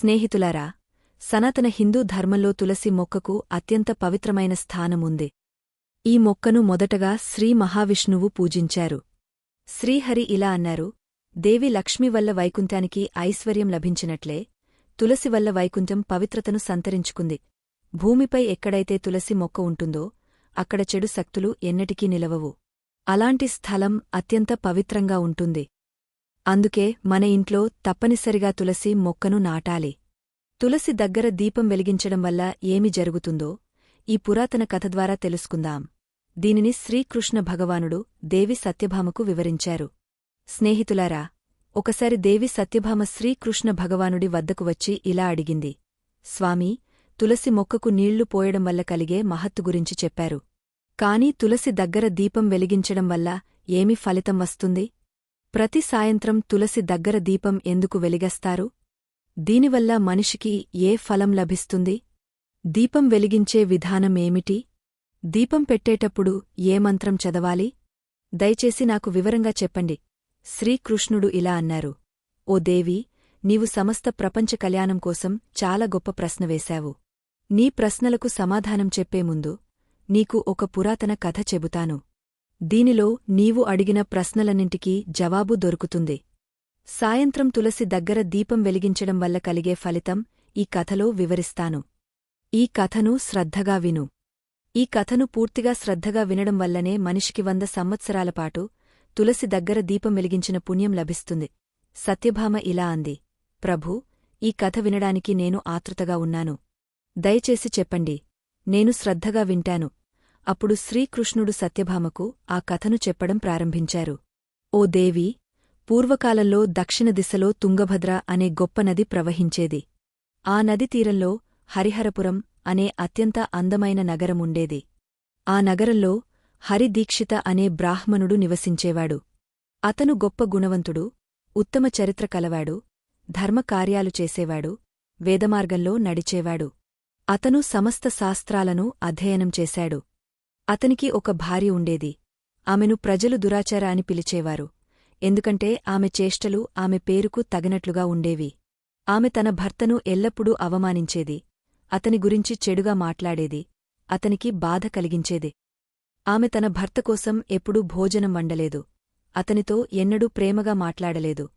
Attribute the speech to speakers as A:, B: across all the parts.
A: స్నేహితులారా సనాతన హిందూ ధర్మంలో తులసి మొక్కకు అత్యంత పవిత్రమైన స్థానముంది. ఈ మొక్కను మొదటగా శ్రీ మహావిష్ణువు పూజించారు. శ్రీహరి ఇలా అన్నారు దేవి లక్ష్మి వల్ల వైకుంఠానికి ఐశ్వర్యం లభించినట్లే తులసి వల్ల వైకుంఠం పవిత్రతను సంతరించుకుంది. భూమిపై ఎక్కడైతే తులసి మొక్క ఉంటుందో అక్కడ చెడు శక్తులు ఎన్నటికీ నిలవవు. అలాంటి స్థలం అత్యంత పవిత్రంగా ఉంటుంది. అందుకే మన ఇంట్లో తప్పనిసరిగా తులసి మొక్కను నాటాలి. తులసి దగ్గర దీపం వెలిగించడం వల్ల ఏమి జరుగుతుందో ఈ పురాతన కథ ద్వారా తెలుసుకుందాం. దీనిని శ్రీకృష్ణ భగవానుడు దేవి సత్యభామకు వివరించారు. స్నేహితులారా ఒకసారి దేవి సత్యభామ శ్రీకృష్ణ భగవానుడి వద్దకు వచ్చి ఇలా అడిగింది. స్వామీ తులసి మొక్కకు నీళ్ళు పోయడం వల్ల కలిగే మహత్తు గురించి చెప్పారు. కాని తులసి దగ్గర దీపం వెలిగించడం వల్ల ఏమి ఫలితం వస్తుంది? ప్రతి సాయంత్రం తులసి దగ్గర దీపం ఎందుకు వెలిగస్తారు? దీనివల్ల మనిషికి ఏ ఫలం లభిస్తుంది? దీపం వెలిగించే విధానం ఏమిటి? దీపం పెట్టేటప్పుడు ఏ మంత్రం చదవాలి? దయచేసి నాకు వివరంగా చెప్పండి. శ్రీకృష్ణుడు ఇలా అన్నారు. ఓ దేవి నీవు సమస్త ప్రపంచ కళ్యాణం కోసం చాలా గొప్ప ప్రశ్న వేశావు. నీ ప్రశ్నలకు సమాధానం చెప్పే ముందు నీకు ఒక పురాతన కథ చెబుతాను. దీనిలో నీవు అడిగిన ప్రశ్నలన్నింటికీ జవాబు దొరుకుతుంది. సాయంత్రం తులసి దగ్గర దీపం వెలిగించడం వల్ల కలిగే ఫలితం ఈ కథలో వివరిస్తాను. ఈ కథను శ్రద్ధగా విను. ఈ కథను పూర్తిగా శ్రద్ధగా వినడం వల్లనే మనిషికి వంద సంవత్సరాలపాటు తులసి దగ్గర దీపం వెలిగించిన పుణ్యం లభిస్తుంది. సత్యభామ ఇలా అంది. ప్రభూ ఈ కథ వినడానికి నేను ఆతృతగా ఉన్నాను. దయచేసి చెప్పండి. నేను శ్రద్ధగా వింటాను. అప్పుడు శ్రీకృష్ణుడు సత్యభామకు ఆ కథను చెప్పడం ప్రారంభించారు. ఓ దేవి పూర్వకాలంలో దక్షిణ దిశలో తుంగభద్ర అనే గొప్ప నది ప్రవహించేది. ఆ నది తీరంలో హరిహరపురం అనే అత్యంత అందమైన నగరముండేది ఆ నగరంలో హరిదీక్షిత అనే బ్రాహ్మణుడు నివసించేవాడు. అతను గొప్ప గుణవంతుడు ఉత్తమ చరిత్ర కలవాడు ధర్మకార్యాలు చేసేవాడు వేదమార్గంలో నడిచేవాడు. అతను సమస్త శాస్త్రాలను అధ్యయనం చేశాడు. అతనికి ఒక భార్య ఉండేది. ఆమెను ప్రజలు దురాచార అని పిలిచేవారు. ఎందుకంటే ఆమె చేష్టలు ఆమె పేరుకు తగినట్లుగా ఉండేవి. ఆమె తన భర్తను ఎల్లప్పుడూ అవమానించేది. అతని గురించి చెడుగా మాట్లాడేది. అతనికి బాధ కలిగించేది. ఆమె తన భర్త కోసం ఎప్పుడూ భోజనం వండలేదు. అతనితో ఎన్నడూ ప్రేమగా మాట్లాడలేదు.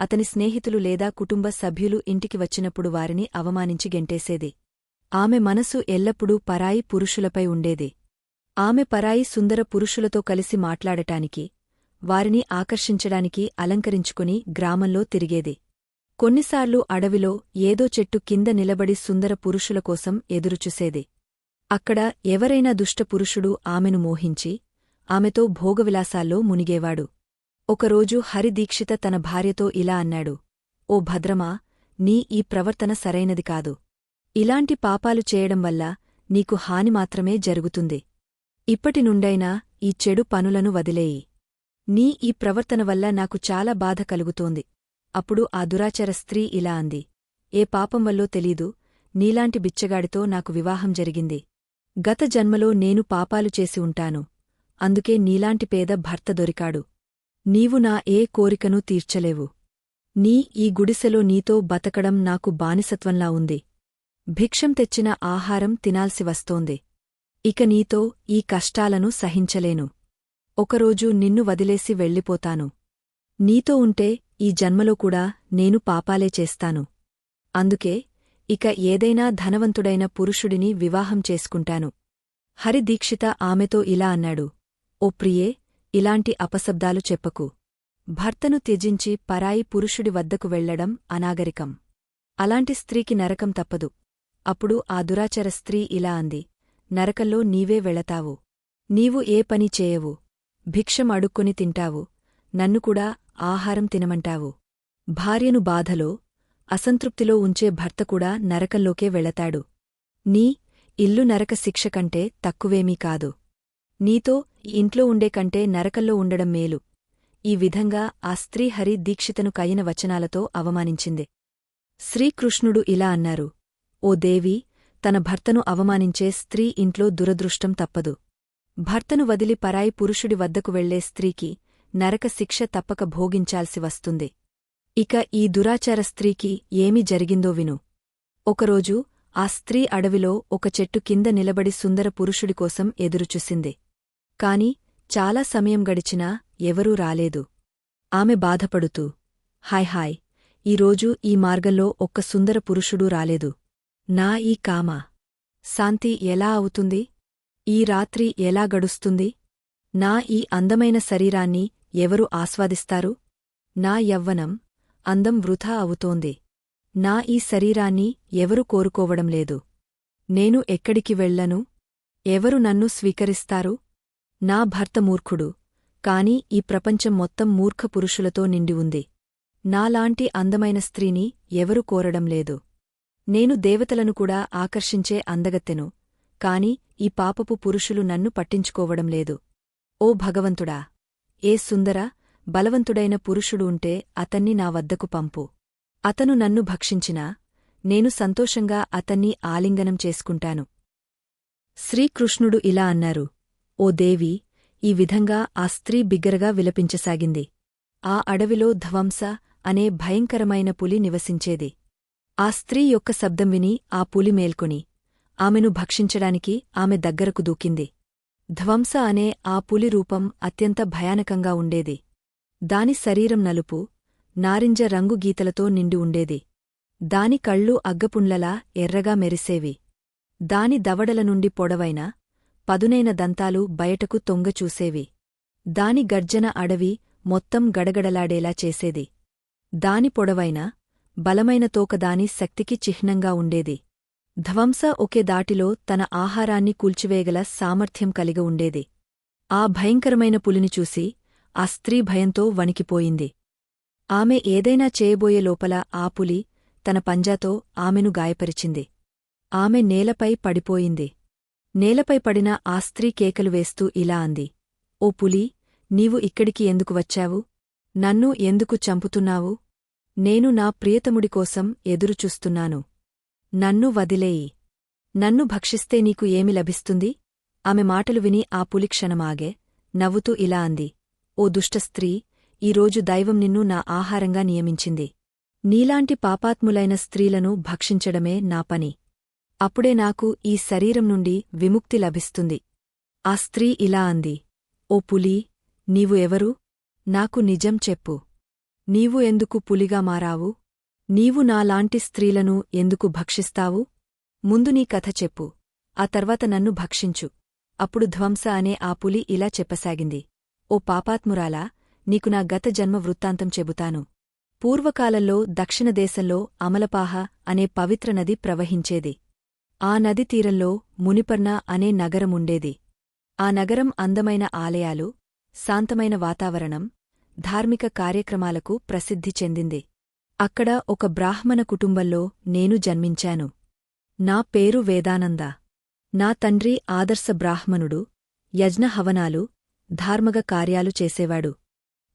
A: అతని స్నేహితులు లేదా కుటుంబ సభ్యులు ఇంటికి వచ్చినప్పుడు వారిని అవమానించి గెంటేసేది. ఆమె మనసు ఎల్లప్పుడూ పరాయి పురుషులపై ఉండేది. ఆమె పరాయి సుందర పురుషులతో కలిసి మాట్లాడటానికి వారిని ఆకర్షించడానికి అలంకరించుకుని గ్రామంలో తిరిగేది. కొన్నిసార్లు అడవిలో ఏదో చెట్టు కింద నిలబడి సుందర పురుషుల కోసం ఎదురుచూసేది. అక్కడ ఎవరైనా దుష్టపురుషుడు ఆమెను మోహించి ఆమెతో భోగవిలాసాల్లో మునిగేవాడు. ఒకరోజు హరిదీక్షిత తన భార్యతో ఇలా అన్నాడు ఓ భద్రమా నీ ఈ ప్రవర్తన సరైనది కాదు. ఇలాంటి పాపాలు చేయడం వల్ల నీకు హాని మాత్రమే జరుగుతుంది. ఇప్పటి నుండైనా ఈ చెడు పనులను వదిలేయి. నీ ఈ ప్రవర్తన వల్ల నాకు చాలా బాధ కలుగుతోంది. అప్పుడు ఆ దురాచార స్త్రీ ఇలా అంది. ఏ పాపం వల్లో తెలీదు నీలాంటి బిచ్చగాడితో నాకు వివాహం జరిగింది. గత జన్మలో నేను పాపాలు చేసి ఉంటాను. అందుకే నీలాంటి పేద భర్త దొరికాడు. నీవు నా ఏ కోరికనూ తీర్చలేవు. నీ ఈ గుడిసెలో నీతో బతకడం నాకు బానిసత్వంలా ఉంది. భిక్షం తెచ్చిన ఆహారం తినాల్సి వస్తోంది. ఇక నీతో ఈ కష్టాలను సహించలేను. ఒకరోజు నిన్ను వదిలేసి వెళ్ళిపోతాను. నీతో ఉంటే ఈ జన్మలో కూడా నేను పాపాలే చేస్తాను. అందుకే ఇక ఏదైనా ధనవంతుడైన పురుషుడిని వివాహం చేసుకుంటాను. హరిదీక్షిత ఆమెతో ఇలా అన్నాడు. ఓ ప్రియే ఇలాంటి అపశబ్దాలు చెప్పకు. భర్తను త్యజించి పరాయి పురుషుడి వద్దకు వెళ్ళడం అనాగరికం. అలాంటి స్త్రీకి నరకం తప్పదు. అప్పుడు ఆ దురాచర స్త్రీ ఇలా అంది. నరకంలో నీవే వెళతావు. నీవు ఏ పని చేయవు. భిక్షం అడుక్కొని తింటావు. నన్ను కూడా ఆహారం తినమంటావు. భార్యను బాధలో అసంతృప్తిలో ఉంచే భర్త కూడా నరకంలోకే వెళతాడు. నీ ఇల్లు నరక శిక్ష కంటే తక్కువేమీ కాదు. నీతో ఇంట్లో ఉండే కంటే నరకల్లో ఉండడం మేలు. ఈ విధంగా ఆ స్త్రీ హరి దీక్షితను కయిన వచనాలతో అవమానించింది. శ్రీకృష్ణుడు ఇలా అన్నారు. ఓ దేవి తన భర్తను అవమానించే స్త్రీ ఇంట్లో దురదృష్టం తప్పదు. భర్తను వదిలి పరాయి పురుషుడి వద్దకు వెళ్ళే స్త్రీకి నరక శిక్ష తప్పక భోగించాల్సి వస్తుంది. ఇక ఈ దురాచార స్త్రీకి ఏమి జరిగిందో విను. ఒకరోజు ఆ స్త్రీ అడవిలో ఒక చెట్టు కింద నిలబడి సుందర పురుషుడి కోసం ఎదురుచూసింది. కాని చాలా సమయం గడిచినా ఎవరూ రాలేదు. ఆమె బాధపడుతూ హాయ్ హాయ్ ఈరోజు ఈ మార్గంలో ఒక్క సుందర పురుషుడూ రాలేదు. నా ఈ కామ. శాంతి ఎలా అవుతుంది? ఈ రాత్రి ఎలా గడుస్తుంది? నా ఈ అందమైన శరీరాన్ని ఎవరు ఆస్వాదిస్తారు? నా యవ్వనం అందం వృథా అవుతోంది. నా ఈ శరీరాన్ని ఎవరు కోరుకోవడం లేదు? నేను ఎక్కడికి వెళ్ళను? ఎవరు నన్ను స్వీకరిస్తారు? నా భర్త మూర్ఖుడు కాని ఈ ప్రపంచం మొత్తం మూర్ఖ పురుషులతో నిండి ఉంది. నాలాంటి అందమైన స్త్రీని ఎవరు కోరడం లేదు? నేను దేవతలను కూడా ఆకర్షించే అందగత్తెను. కాని ఈ పాపపు పురుషులు నన్ను పట్టించుకోవడం లేదు. ఓ భగవంతుడా! ఏ సుందర బలవంతుడైన పురుషుడు ఉంటే అతన్ని నా వద్దకు పంపు. అతను నన్ను భక్షించినా నేను సంతోషంగా అతన్ని ఆలింగనం చేసుకుంటాను. శ్రీకృష్ణుడు ఇలా అన్నారు. ఓ దేవి ఈ విధంగా ఆ స్త్రీ బిగ్గరగా విలపించసాగింది. ఆ అడవిలో ధ్వంస అనే భయంకరమైన పులి నివసించేది. ఆ స్త్రీ యొక్క శబ్దం విని ఆ పులి మేల్కొని ఆమెను భక్షించడానికి ఆమె దగ్గరకు దూకింది. ధ్వంస అనే ఆ పులి రూపం అత్యంత భయానకంగా ఉండేది. దాని శరీరం నలుపు నారింజ రంగు గీతలతో నిండి ఉండేది. దాని కళ్ళు అగ్గపుండ్లలా ఎర్రగా మెరిసేవి. దాని దవడల నుండి పొడవైన పదునైన దంతాలు బయటకు తొంగచూసేవి దాని గర్జన అడవి మొత్తం గడగడలాడేలా చేసేది. దాని పొడవైన బలమైన తోకదాని శక్తికి చిహ్నంగా ఉండేది. ధ్వంస ఒకే దాటిలో తన ఆహారాన్ని కూల్చివేయగల సామర్థ్యం కలిగి ఉండేది. ఆ భయంకరమైన పులిని చూసి ఆ స్త్రీ భయంతో వణికిపోయింది. ఆమె ఏదైనా చేయబోయే లోపల ఆ పులి తన పంజాతో ఆమెను గాయపరిచింది. ఆమె నేలపై పడిపోయింది. నేలపై పడిన ఆ స్త్రీ కేకలు వేస్తూ ఇలా అంది. ఓ పులి నీవు ఇక్కడికి ఎందుకు వచ్చావు? నన్ను ఎందుకు చంపుతున్నావు? నేను నా ప్రియతముడి కోసం ఎదురుచూస్తున్నాను. నన్ను వదిలేయి. నన్ను భక్షిస్తే నీకు ఏమి లభిస్తుంది? ఆమె మాటలు విని ఆ పులి క్షణమాగే నవ్వుతూ ఇలా అంది. ఓ దుష్టస్త్రీ ఈరోజు దైవం నిన్ను నా ఆహారంగా నియమించింది. నీలాంటి పాపాత్ములైన స్త్రీలను భక్షించడమే నా పని. అప్పుడే నాకు ఈ శరీరం నుండి విముక్తి లభిస్తుంది. ఆ స్త్రీ ఇలా అంది. ఓ పులీ నీవు ఎవరు? నాకు నిజం చెప్పు. నీవు ఎందుకు పులిగా మారావు? నీవు నాలాంటి స్త్రీలను ఎందుకు భక్షిస్తావు? ముందు నీ కథ చెప్పు. ఆ తర్వాత నన్ను భక్షించు. అప్పుడు ధ్వంస అనే ఆ పులి ఇలా చెప్పసాగింది. ఓ పాపాత్మురాలా నీకు నా గత జన్మ వృత్తాంతం చెబుతాను. పూర్వకాలంలో దక్షిణదేశంలో అమలపాహ అనే పవిత్ర నది ప్రవహించేది. ఆ నది తీరంలో మునిపర్ణ అనే నగరముండేది. ఆ నగరం అందమైన ఆలయాలు శాంతమైన వాతావరణం ధార్మిక కార్యక్రమాలకు ప్రసిద్ధి చెందింది. అక్కడ ఒక బ్రాహ్మణ కుటుంబంలో నేను జన్మించాను. నా పేరు వేదానంద. నా తండ్రి ఆదర్శ బ్రాహ్మణుడు యజ్ఞహవనాలు ధార్మగ కార్యాలు చేసేవాడు.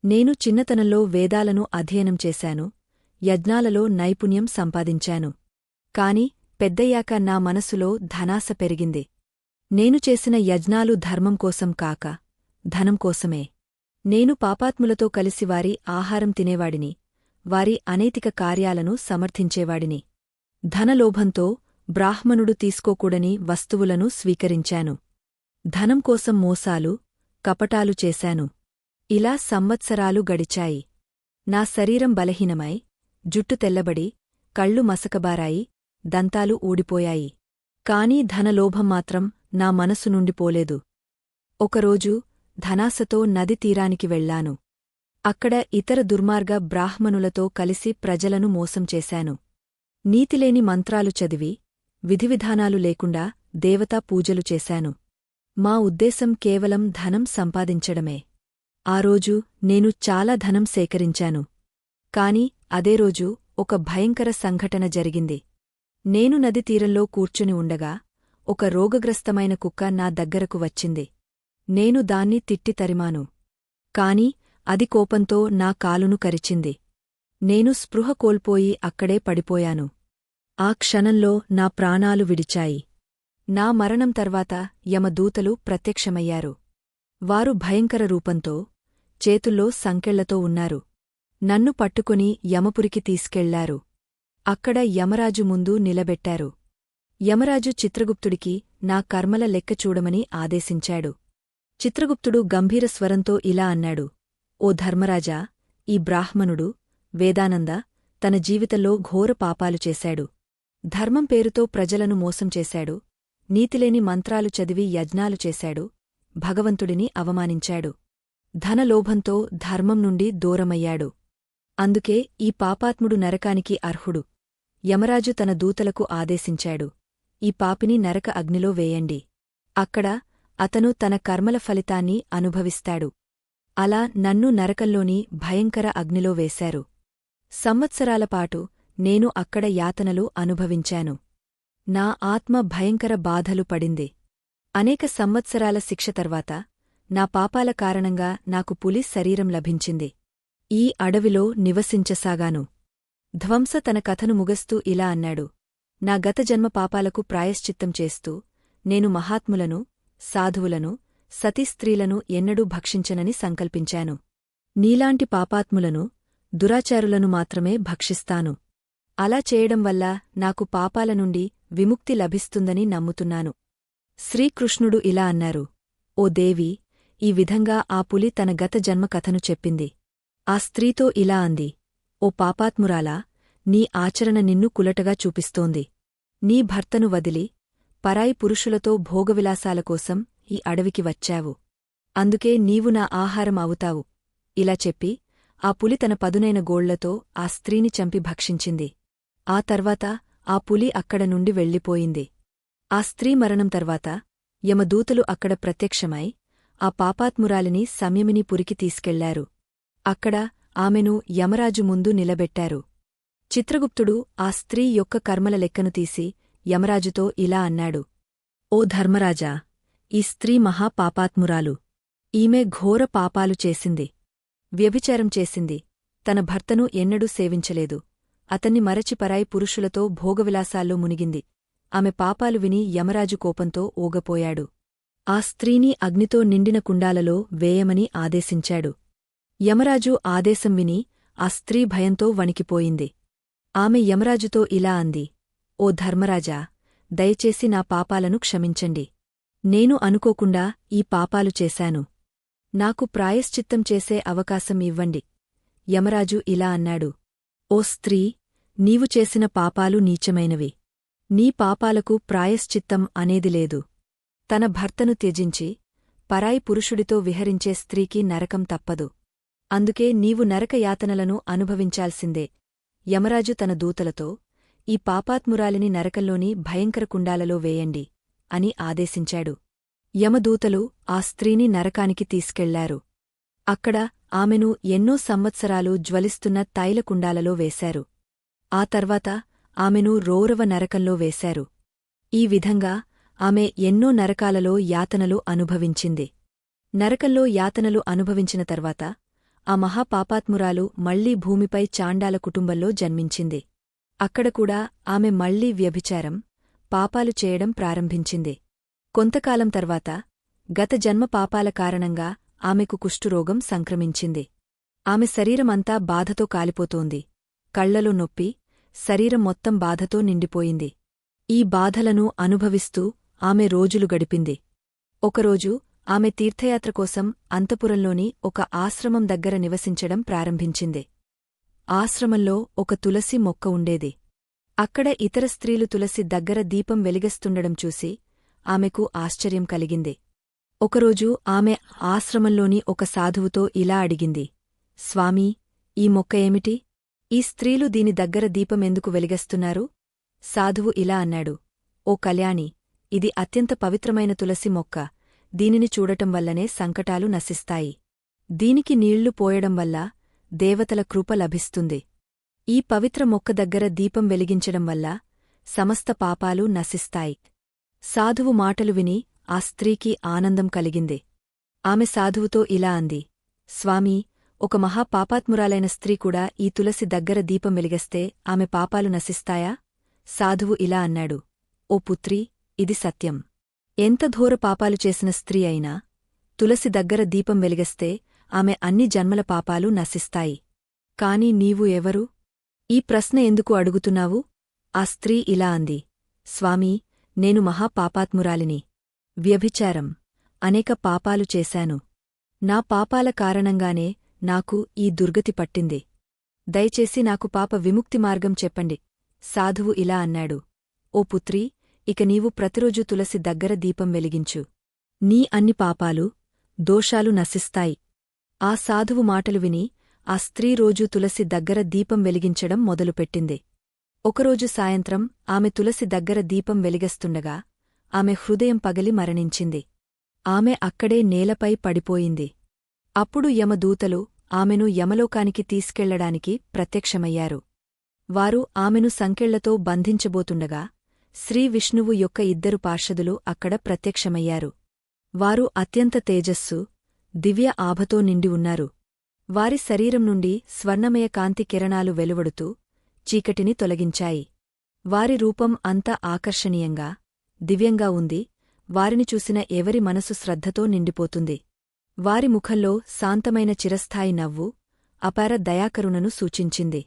A: నేను చిన్నతనంలో వేదాలను అధ్యయనం చేశాను యజ్ఞాలలో నైపుణ్యం సంపాదించాను. కాని పెద్దయ్యాక నా మనసులో ధనాస పెరిగింది. నేను చేసిన యజ్ఞాలు ధర్మం కోసం కాక ధనం కోసమే. నేను పాపాత్ములతో కలిసి వారి ఆహారం తినేవాడిని వారి అనైతిక కార్యాలను సమర్థించేవాడిని. ధనలోభంతో బ్రాహ్మణుడు తీసుకోకూడని వస్తువులను స్వీకరించాను. ధనం కోసం మోసాలు కపటాలు చేశాను. ఇలా సంవత్సరాలు గడిచాయి. నా శరీరం బలహీనమై జుట్టు తెల్లబడి కళ్ళు మసకబారాయి దంతాలు ఊడిపోయాయి. కాని ధనలోభం మాత్రం నా మనసు నుండి పోలేదు. ఒకరోజు ధనాసతో నది తీరానికి వెళ్ళాను అక్కడ ఇతర దుర్మార్గ బ్రాహ్మణులతో కలిసి ప్రజలను మోసం చేశాను. నీతిలేని మంత్రాలు చదివి విధివిధానాలు లేకుండా దేవతా పూజలు చేశాను. మా ఉద్దేశం కేవలం ధనం సంపాదించడమే. ఆ రోజు నేను చాలా ధనం సేకరించాను. కాని అదే రోజు ఒక భయంకర సంఘటన జరిగింది. నేను నది తీరంలో కూర్చుని ఉండగా ఒక రోగగ్రస్తమైన కుక్క నా దగ్గరకు వచ్చింది. నేను దాన్ని తిట్టి తరిమాను. కాని అది కోపంతో నా కాలును కరిచింది. నేను స్పృహ కోల్పోయి అక్కడే పడిపోయాను. ఆ క్షణంలో నా ప్రాణాలు విడిచాయి. నా మరణం తర్వాత యమదూతలు ప్రత్యక్షమయ్యారు. వారు భయంకర రూపంతో చేతుల్లో సంకెళ్ళతో ఉన్నారు. నన్ను పట్టుకుని యమపురికి తీసుకెళ్ళారు. అక్కడ యమరాజు ముందు నిలబెట్టారు. యమరాజు చిత్రగుప్తుడికి నా కర్మల లెక్క చూడమని ఆదేశించాడు. చిత్రగుప్తుడు గంభీర స్వరంతో ఇలా అన్నాడు ఓ ధర్మరాజా ఈ బ్రాహ్మణుడు వేదానంద తన జీవితంలో ఘోర పాపాలు చేశాడు. ధర్మం పేరుతో ప్రజలను మోసం చేశాడు. నీతిలేని మంత్రాలు చదివి యజ్ఞాలు చేశాడు. భగవంతుడిని అవమానించాడు. ధనలోభంతో ధర్మం నుండి దూరమయ్యాడు. అందుకే ఈ పాపాత్ముడు నరకానికి అర్హుడు. యమరాజు తన దూతలకు ఆదేశించాడు. ఈ పాపిని నరక అగ్నిలో వేయండి. అక్కడ అతను తన కర్మల ఫలితాన్ని అనుభవిస్తాడు. అలా నన్ను నరకంలోని భయంకర అగ్నిలో వేశారు. సంవత్సరాలపాటు నేను అక్కడ యాతనలు అనుభవించాను. నా ఆత్మ భయంకర బాధలు పడింది. అనేక సంవత్సరాల శిక్ష తర్వాత నా పాపాల కారణంగా నాకు పులి శరీరం లభించింది. ఈ అడవిలో నివసించసాగాను. ధ్వంస తన కథను ముగస్తూ ఇలా అన్నాడు. నా గత జన్మ పాపాలకు ప్రాయశ్చిత్తం చేస్తూ నేను మహాత్ములను సాధువులను సతీస్త్రీలను ఎన్నడూ భక్షించనని సంకల్పించాను. నీలాంటి పాపాత్ములను దురాచారులను మాత్రమే భక్షిస్తాను. అలా చేయడం వల్ల నాకు పాపాల నుండి విముక్తి లభిస్తుందని నమ్ముతున్నాను. శ్రీకృష్ణుడు ఇలా అన్నారు ఓ దేవి ఈ విధంగా ఆ పులి తన గత జన్మ కథను చెప్పింది. ఆ స్త్రీతో ఇలా అంది ఓ పాపాత్మురాలా నీ ఆచరణ నిన్ను కులటగా చూపిస్తోంది. నీ భర్తను వదిలి పరాయి పురుషులతో భోగవిలాసాల కోసం ఈ అడవికి వచ్చావు. అందుకే నీవు నా ఆహారం అవుతావు. ఇలా చెప్పి ఆ పులి తన పదునైన గోళ్ళతో ఆ స్త్రీని చంపి భక్షించింది. ఆ తర్వాత ఆ పులి అక్కడ నుండి వెళ్ళిపోయింది. ఆ స్త్రీ మరణం తర్వాత యమదూతలు అక్కడ ప్రత్యక్షమై ఆ పాపాత్మురాలిని సంయమిని పురికి తీసుకెళ్ళారు. అక్కడ ఆమెను యమరాజు ముందు నిలబెట్టారు. చిత్రగుప్తుడు ఆ స్త్రీ యొక్క కర్మల లెక్కను తీసి యమరాజుతో ఇలా అన్నాడు. ఓ ధర్మరాజా ఈ స్త్రీ మహాపాపాత్మురాలు. ఈమె ఘోర పాపాలు చేసింది. వ్యభిచారం చేసింది. తన భర్తను ఎన్నడూ సేవించలేదు. అతన్ని మరచి పరాయి పురుషులతో భోగవిలాసాల్లో మునిగింది. ఆమె పాపాలు విని యమరాజు కోపంతో ఊగపోయాడు. ఆ స్త్రీని అగ్నితో నిండిన కుండాలలో వేయమని ఆదేశించాడు. యమరాజు ఆదేశం విని ఆ స్త్రీ భయంతో వణికిపోయింది. ఆమె యమరాజుతో ఇలా అంది. ఓ ధర్మరాజా దయచేసి నా పాపాలను క్షమించండి. నేను అనుకోకుండా ఈ పాపాలు చేశాను. నాకు ప్రాయశ్చిత్తం చేసే అవకాశం ఇవ్వండి. యమరాజు ఇలా అన్నాడు. ఓ స్త్రీ నీవు చేసిన పాపాలు నీచమైనవి. నీ పాపాలకు ప్రాయశ్చిత్తం అనేది లేదు. తన భర్తను త్యజించి పరాయి పురుషుడితో విహరించే స్త్రీకి నరకం తప్పదు. అందుకే నీవు నరకయాతనలను అనుభవించాల్సిందే. యమరాజు తన దూతలతో ఈ పాపాత్మురాలిని నరకంలోని భయంకర కుండాలలో వేయండి అని ఆదేశించాడు. యమదూతలు ఆ స్త్రీని నరకానికి తీసుకెళ్ళారు. అక్కడ ఆమెను ఎన్నో సంవత్సరాలు జ్వలిస్తున్న తైలకుండాలలో వేశారు. ఆ తర్వాత ఆమెను రోరవ నరకంలో వేశారు. ఈ విధంగా ఆమె ఎన్నో నరకాలలో యాతనలు అనుభవించింది. నరకంలో యాతనలు అనుభవించిన తర్వాత ఆ మహాపాపాత్మురాలు మళ్ళీ భూమిపై చాండాల కుటుంబంలో జన్మించింది. అక్కడ కూడా ఆమె మళ్ళీ వ్యభిచారం పాపాలు చేయడం ప్రారంభించింది. కొంతకాలం తర్వాత గత జన్మ పాపాల కారణంగా ఆమెకు కుష్ఠురోగం సంక్రమించింది. ఆమె శరీరమంతా బాధతో కాలిపోతోంది. కళ్ళలో నొప్పి శరీరం మొత్తం బాధతో నిండిపోయింది. ఈ బాధలను అనుభవిస్తూ ఆమె రోజులు గడిపింది. ఒకరోజు ఆమె తీర్థయాత్ర కోసం అంతపురంలోని ఒక ఆశ్రమం దగ్గర నివసించడం ప్రారంభించింది. ఆశ్రమంలో ఒక తులసి మొక్క ఉండేది. అక్కడ ఇతర స్త్రీలు తులసి దగ్గర దీపం వెలిగస్తుండడం చూసి ఆమెకు ఆశ్చర్యం కలిగింది. ఒకరోజు ఆమె ఆశ్రమంలోని ఒక సాధువుతో ఇలా అడిగింది. స్వామీ ఈ మొక్క ఏమిటి? ఈ స్త్రీలు దీని దగ్గర దీపమెందుకు వెలిగస్తున్నారు? సాధువు ఇలా అన్నాడు. ఓ కళ్యాణి ఇది అత్యంత పవిత్రమైన తులసి మొక్క. దీనిని చూడటం వల్లనే సంకటాలు నశిస్తాయి. దీనికి నీళ్ళు పోయడం వల్ల దేవతల కృప లభిస్తుంది. ఈ పవిత్ర మొక్క దగ్గర దీపం వెలిగించడం వల్ల సమస్త పాపాలు నశిస్తాయి. సాధువు మాటలు విని ఆ స్త్రీకి ఆనందం కలిగింది. ఆమె సాధువుతో ఇలా అంది స్వామీ ఒక మహాపాపాత్మురాలైన స్త్రీ కూడా ఈ తులసి దగ్గర దీపం వెలిగస్తే ఆమె పాపాలు నశిస్తాయా? సాధువు ఇలా అన్నాడు ఓ పుత్రీ ఇది సత్యం. ఎంత ఘోర పాపాలు చేసిన స్త్రీ అయినా తులసి దగ్గర దీపం వెలిగస్తే ఆమె అన్ని జన్మల పాపాలు నశిస్తాయి. కాని నీవు ఎవరు? ఈ ప్రశ్న ఎందుకు అడుగుతున్నావు? ఆ స్త్రీ ఇలా అంది. స్వామీ నేను మహాపాపాత్మురాలిని. వ్యభిచారం. అనేక పాపాలు చేశాను. నా పాపాల కారణంగానే నాకు ఈ దుర్గతి పట్టింది. దయచేసి నాకు పాప విముక్తి మార్గం చెప్పండి. సాధువు ఇలా అన్నాడు. ఓ పుత్రీ ఇక నీవు ప్రతిరోజు తులసి దగ్గర దీపం వెలిగించు. నీ అన్ని పాపాలు దోషాలు నశిస్తాయి. ఆ సాధువు మాటలు విని ఆ స్త్రీ రోజూ తులసి దగ్గర దీపం వెలిగించడం మొదలుపెట్టింది. ఒకరోజు సాయంత్రం ఆమె తులసి దగ్గర దీపం వెలిగస్తుండగా ఆమె హృదయం పగలి మరణించింది. ఆమె అక్కడే నేలపై పడిపోయింది. అప్పుడు యమదూతలు ఆమెను యమలోకానికి తీసుకెళ్ళడానికి ప్రత్యక్షమయ్యారు. వారు ఆమెను సంకెళ్ళతో బంధించబోతుండగా శ్రీవిష్ణువు యొక్క ఇద్దరు పార్షదులు అక్కడ ప్రత్యక్షమయ్యారు. వారు అత్యంత తేజస్సు దివ్య ఆభతో నిండి ఉన్నారు. వారి శరీరం నుండి స్వర్ణమయ కాంతి కిరణాలు వెలువడుతూ చీకటిని తొలగించాయి. వారి రూపం అంత ఆకర్షణీయంగా దివ్యంగా ఉంది. వారిని చూసిన ఎవరి మనసు శ్రద్ధతో నిండిపోతుంది. వారి ముఖంలో శాంతమైన చిరస్థాయి నవ్వు అపార దయాకరుణను సూచించింది.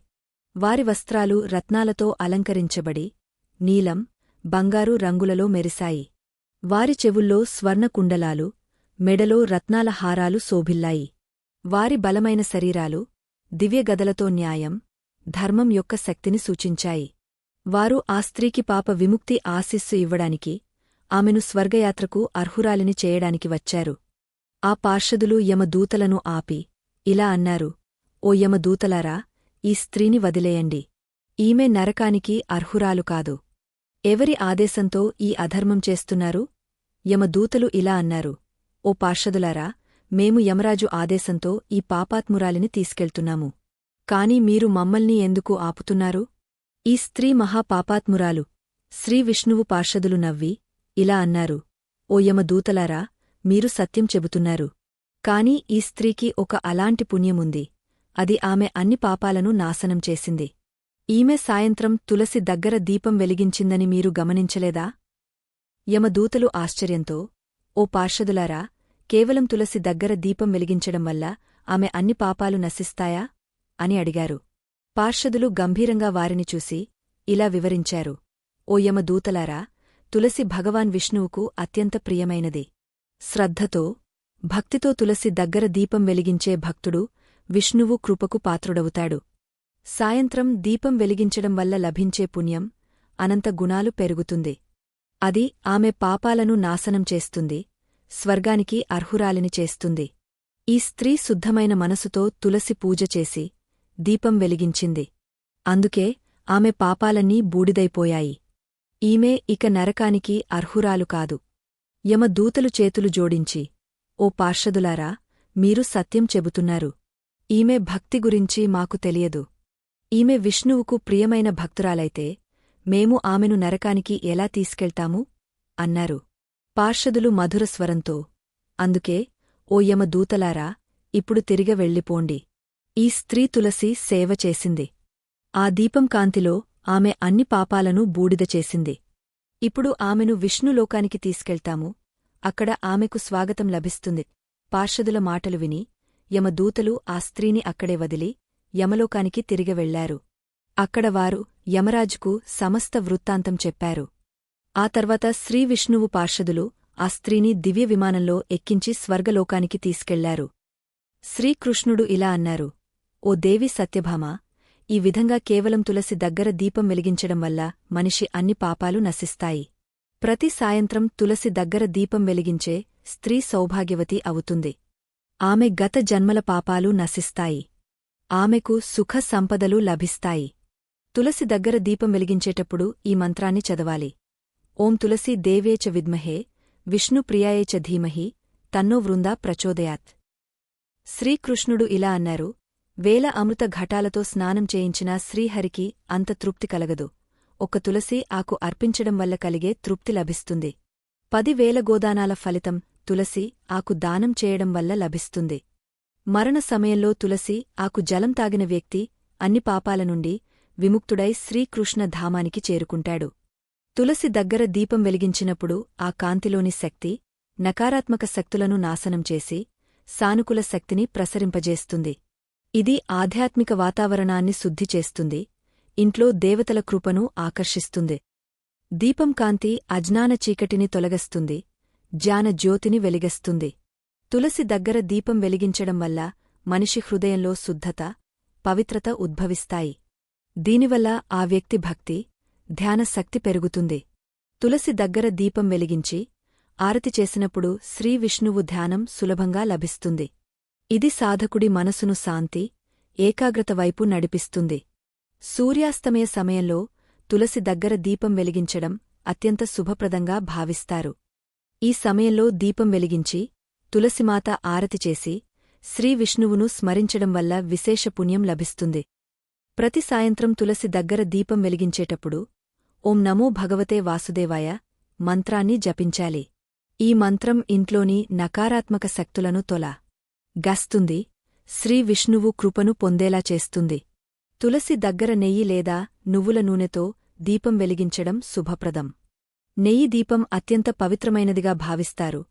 A: వారి వస్త్రాలు రత్నాలతో అలంకరించబడి నీలం బంగారు రంగులలో మెరిశాయి. వారి చెవుల్లో స్వర్ణకుండలాలు మెడలో రత్నాల హారాలు శోభిల్లాయి. వారి బలమైన శరీరాలు దివ్యగదలతో న్యాయం ధర్మం యొక్క శక్తిని సూచించాయి. వారు ఆ స్త్రీకి పాప విముక్తి ఆశిస్సు ఇవ్వడానికి ఆమెను స్వర్గయాత్రకు అర్హురాలిని చేయడానికి వచ్చారు. ఆ పార్షదులు యమదూతలను ఆపి ఇలా అన్నారు ఓ యమదూతలారా ఈ స్త్రీని వదిలేయండి. ఈమె నరకానికి అర్హురాలు కాదు. ఎవరి ఆదేశంతో ఈ అధర్మం చేస్తున్నారు? యమదూతలు ఇలా అన్నారు ఓ పార్షదులారా మేము యమరాజు ఆదేశంతో ఈ పాపాత్మురాలిని తీసుకెళ్తున్నాము. కాని మీరు మమ్మల్ని ఎందుకు ఆపుతున్నారు? ఈ స్త్రీ మహాపాపాత్మురాలు శ్రీవిష్ణువు పార్షదులు నవ్వి ఇలా అన్నారు. ఓ యమదూతలారా మీరు సత్యం చెబుతున్నారు. కాని ఈ స్త్రీకి ఒక అలాంటి పుణ్యముంది. అది ఆమె అన్ని పాపాలను నాశనం చేసింది. ఈమె సాయంత్రం తులసి దగ్గర దీపం వెలిగించిందని మీరు గమనించలేదా? యమదూతలు ఆశ్చర్యంతో ఓ పార్షదులారా కేవలం తులసి దగ్గర దీపం వెలిగించడం వల్ల ఆమె అన్ని పాపాలు నశిస్తాయా? అని అడిగారు. పార్షదులు గంభీరంగా వారిని చూసి ఇలా వివరించారు. ఓ యమదూతలారా తులసి భగవాన్ విష్ణువుకు అత్యంత ప్రియమైనది. శ్రద్ధతో భక్తితో తులసి దగ్గర దీపం వెలిగించే భక్తుడు విష్ణువు కృపకు పాత్రుడవుతాడు. సాయంత్రం దీపం వెలిగించడం వల్ల లభించే పుణ్యం అనంత గుణాలు పెరుగుతుంది. అది ఆమె పాపాలను నాశనం చేస్తుంది. స్వర్గానికి అర్హురాలిని చేస్తుంది. ఈ స్త్రీ శుద్ధమైన మనసుతో తులసి పూజ చేసి దీపం వెలిగించింది. అందుకే ఆమె పాపాలన్నీ బూడిదైపోయాయి. ఈమె ఇక నరకానికి అర్హురాలు కాదు. యమ దూతలు చేతులు జోడించి ఓ పార్షదులారా మీరు సత్యం చెబుతున్నారు. ఈమె భక్తి గురించి మాకు తెలియదు. ఈమె విష్ణువుకు ప్రియమైన భక్తురాలైతే మేము ఆమెను నరకానికి ఎలా తీసుకెళ్తాము? అన్నారు. పార్షదులు మధురస్వరంతో అందుకే ఓ యమ దూతలారా ఇప్పుడు తిరిగ వెళ్ళిపోండి. ఈ స్త్రీ తులసి సేవ చేసింది. ఆ దీపం కాంతిలో ఆమె అన్ని పాపాలను బూడిద చేసింది. ఇప్పుడు ఆమెను విష్ణులోకానికి తీసుకెళ్తాము. అక్కడ ఆమెకు స్వాగతం లభిస్తుంది. పార్షదుల మాటలు విని యమదూతలు ఆ స్త్రీని అక్కడే వదిలి యమలోకానికి తిరిగి వెళ్ళారు. అక్కడ వారు యమరాజుకు సమస్త వృత్తాంతం చెప్పారు. ఆ తర్వాత శ్రీవిష్ణువు పార్షదులు ఆ స్త్రీని దివ్య విమానంలో ఎక్కించి స్వర్గలోకానికి తీసుకెళ్ళారు. శ్రీకృష్ణుడు ఇలా అన్నారు ఓ దేవి సత్యభామ ఈ విధంగా కేవలం తులసి దగ్గర దీపం వెలిగించడం వల్ల మనిషి అన్ని పాపాలు నశిస్తాయి. ప్రతి సాయంత్రం తులసి దగ్గర దీపం వెలిగించే స్త్రీ సౌభాగ్యవతి అవుతుంది. ఆమె గత జన్మల పాపాలు నశిస్తాయి. ఆమెకు సుఖ సంపదలు లభిస్తాయి. తులసి దగ్గర దీపం వెలిగించేటప్పుడు ఈ మంత్రాన్ని చదవాలి. ఓం తులసి దేవేచ విద్మహే విష్ణుప్రియాయేచ ధీమహి తన్నో వృందా ప్రచోదయాత్. శ్రీకృష్ణుడు ఇలా అన్నారు వేల అమృత ఘటాలతో స్నానం చేయించినా శ్రీహరికి అంత తృప్తి కలగదు. ఒక తులసి ఆకు అర్పించడం వల్ల కలిగే తృప్తి లభిస్తుంది. పదివేల గోదానాల ఫలితం తులసి ఆకు దానం చేయడం వల్ల లభిస్తుంది. మరణ సమయంలో తులసి ఆకు జలం తాగిన వ్యక్తి అన్ని పాపాల నుండి విముక్తుడై శ్రీకృష్ణ ధామానికి చేరుకుంటాడు. తులసి దగ్గర దీపం వెలిగించినప్పుడు ఆ కాంతిలోని శక్తి నకారాత్మక శక్తులను నాశనం చేసి సానుకూల శక్తిని ప్రసరింపజేస్తుంది. ఇది ఆధ్యాత్మిక వాతావరణాన్ని శుద్ధి చేస్తుంది ఇంట్లో దేవతల కృపను ఆకర్షిస్తుంది. దీపం కాంతి అజ్ఞాన చీకటిని తొలగస్తుంది జ్ఞాన జ్యోతిని వెలిగస్తుంది. తులసి దగ్గర దీపం వెలిగించడం వల్ల మనిషి హృదయంలో శుద్ధత పవిత్రత ఉద్భవిస్తాయి. దీనివల్ల ఆ వ్యక్తి భక్తి ధ్యాన శక్తి పెరుగుతుంది. తులసి దగ్గర దీపం వెలిగించి ఆరతి చేసినప్పుడు శ్రీ విష్ణువు ధ్యానం సులభంగా లభిస్తుంది. ఇది సాధకుడి మనసును శాంతి ఏకాగ్రత వైపు నడిపిస్తుంది. సూర్యాస్తమయ సమయంలో తులసి దగ్గర దీపం వెలిగించడం అత్యంత శుభప్రదంగా భావిస్తారు. ఈ సమయంలో దీపం వెలిగించి తులసిమాత ఆరతి చేసి శ్రీ విష్ణువును స్మరించడం వల్ల విశేష పుణ్యం లభిస్తుంది. ప్రతి సాయంత్రం తులసి దగ్గర దీపం వెలిగించేటప్పుడు ఓం నమో భగవతే వాసుదేవాయ మంత్రాన్ని జపించాలి. ఈ మంత్రం ఇంట్లోని నకారాత్మక శక్తులను తొల. గస్తుంది శ్రీ విష్ణువు కృపను పొందేలా చేస్తుంది. తులసి దగ్గర నెయ్యి లేదా నువ్వుల నూనెతో దీపం వెలిగించడం శుభప్రదం. నెయ్యి దీపం అత్యంత పవిత్రమైనదిగా భావిస్తారు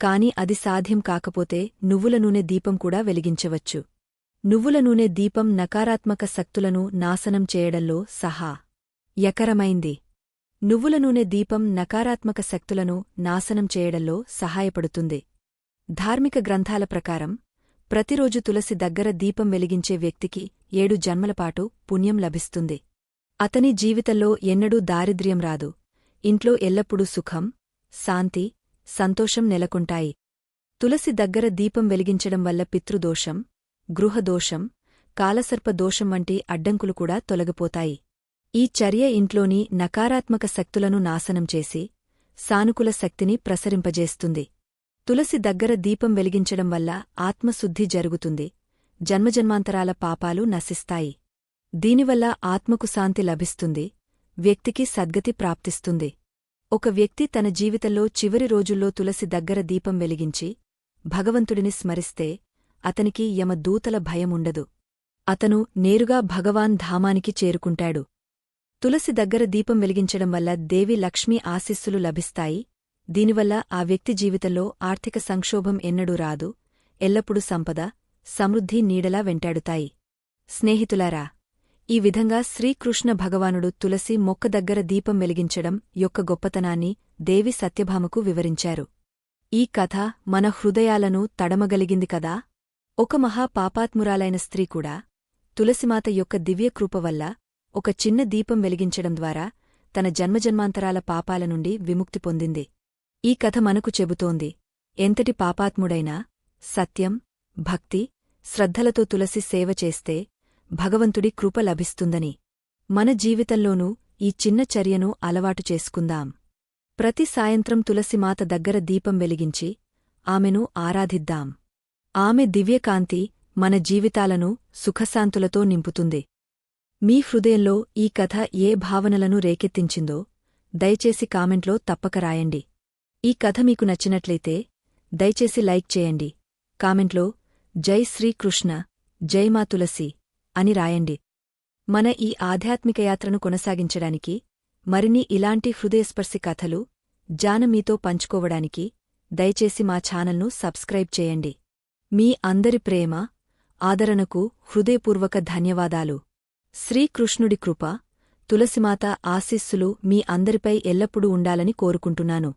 A: కాని అది సాధ్యం కాకపోతే నువ్వుల నూనె దీపం కూడా వెలిగించవచ్చు. నువ్వుల నూనె దీపం నకారాత్మక శక్తులను నాశనం చేయడంలో సహా. యకరమైంది. నువ్వుల నూనె దీపం నకారాత్మక శక్తులను నాశనం చేయడంలో సహాయపడుతుంది. ధార్మిక గ్రంథాల ప్రకారం ప్రతిరోజు తులసి దగ్గర దీపం వెలిగించే వ్యక్తికి ఏడు జన్మలపాటు పుణ్యం లభిస్తుంది. అతని జీవితంలో ఎన్నడూ దారిద్ర్యం రాదు. ఇంట్లో ఎల్లప్పుడూ సుఖం శాంతి సంతోషం నెలకొంటాయి. తులసి దగ్గర దీపం వెలిగించడం వల్ల పితృదోషం గృహదోషం కాలసర్పదోషం వంటి అడ్డంకులు కూడా తొలగిపోతాయి. ఈ చర్య ఇంట్లోని నకారాత్మక శక్తులను నాశనం చేసి సానుకూల శక్తిని ప్రసరింపజేస్తుంది. తులసి దగ్గర దీపం వెలిగించడం వల్ల ఆత్మశుద్ధి జరుగుతుంది. జన్మజన్మాంతరాల పాపాలు నశిస్తాయి. దీనివల్ల ఆత్మకు శాంతి లభిస్తుంది. వ్యక్తికి సద్గతి ప్రాప్తిస్తుంది. ఒక వ్యక్తి తన జీవితంలో చివరి రోజుల్లో తులసి దగ్గర దీపం వెలిగించి భగవంతుడిని స్మరిస్తే అతనికి యమదూతల భయముండదు. అతను నేరుగా భగవాన్ ధామానికి చేరుకుంటాడు. తులసి దగ్గర దీపం వెలిగించడం వల్ల దేవి లక్ష్మీ ఆశీస్సులు లభిస్తాయి. దీనివల్ల ఆ వ్యక్తి జీవితంలో ఆర్థిక సంక్షోభం ఎన్నడూ రాదు. ఎల్లప్పుడూ సంపద సమృద్ధి నీడలా వెంటాడుతాయి. స్నేహితులారా ఈ విధంగా శ్రీకృష్ణ భగవానుడు తులసి మొక్క దగ్గర దీపం వెలిగించడం యొక్క గొప్పతనాన్ని దేవి సత్యభామకు వివరించారు. ఈ కథ మన హృదయాలను తడమగలిగింది కదా? ఒక మహా పాపాత్మురాలైన స్త్రీ కూడా తులసిమాత యొక్క దివ్యకృప వల్ల ఒక చిన్న దీపం వెలిగించడం ద్వారా తన జన్మజన్మాంతరాల పాపాల నుండి విముక్తి పొందింది. ఈ కథ మనకు చెబుతోంది ఎంతటి పాపాత్ముడైనా సత్యం భక్తి శ్రద్ధలతో తులసి సేవ చేస్తే భగవంతుడి కృప లభిస్తుందని. మన జీవితంలోనూ ఈ చిన్న చర్యను అలవాటు చేసుకుందాం. ప్రతి సాయంత్రం తులసిమాత దగ్గర దీపం వెలిగించి ఆమెను ఆరాధిద్దాం. ఆమె దివ్యకాంతి మన జీవితాలను సుఖశాంతులతో నింపుతుంది. మీ హృదయంలో ఈ కథ ఏ భావనలను రేకెత్తించిందో దయచేసి కామెంట్లో తప్పక రాయండి. ఈ కథ మీకు నచ్చినట్లయితే దయచేసి లైక్ చేయండి. కామెంట్లో జై శ్రీకృష్ణ జై మా తులసి అని రాయండి. మన ఈ ఆధ్యాత్మిక యాత్రను కొనసాగించడానికి మరిన్ని ఇలాంటి హృదయస్పర్శి కథలు జాన మీతో పంచుకోవడానికి దయచేసి మా ఛానల్ను సబ్స్క్రైబ్ చేయండి. మీ అందరి ప్రేమ ఆదరణకు హృదయపూర్వక ధన్యవాదాలు. శ్రీకృష్ణుడి కృప తులసిమాత ఆశీస్సులు మీ అందరిపై ఎల్లప్పుడూ ఉండాలని కోరుకుంటున్నాను.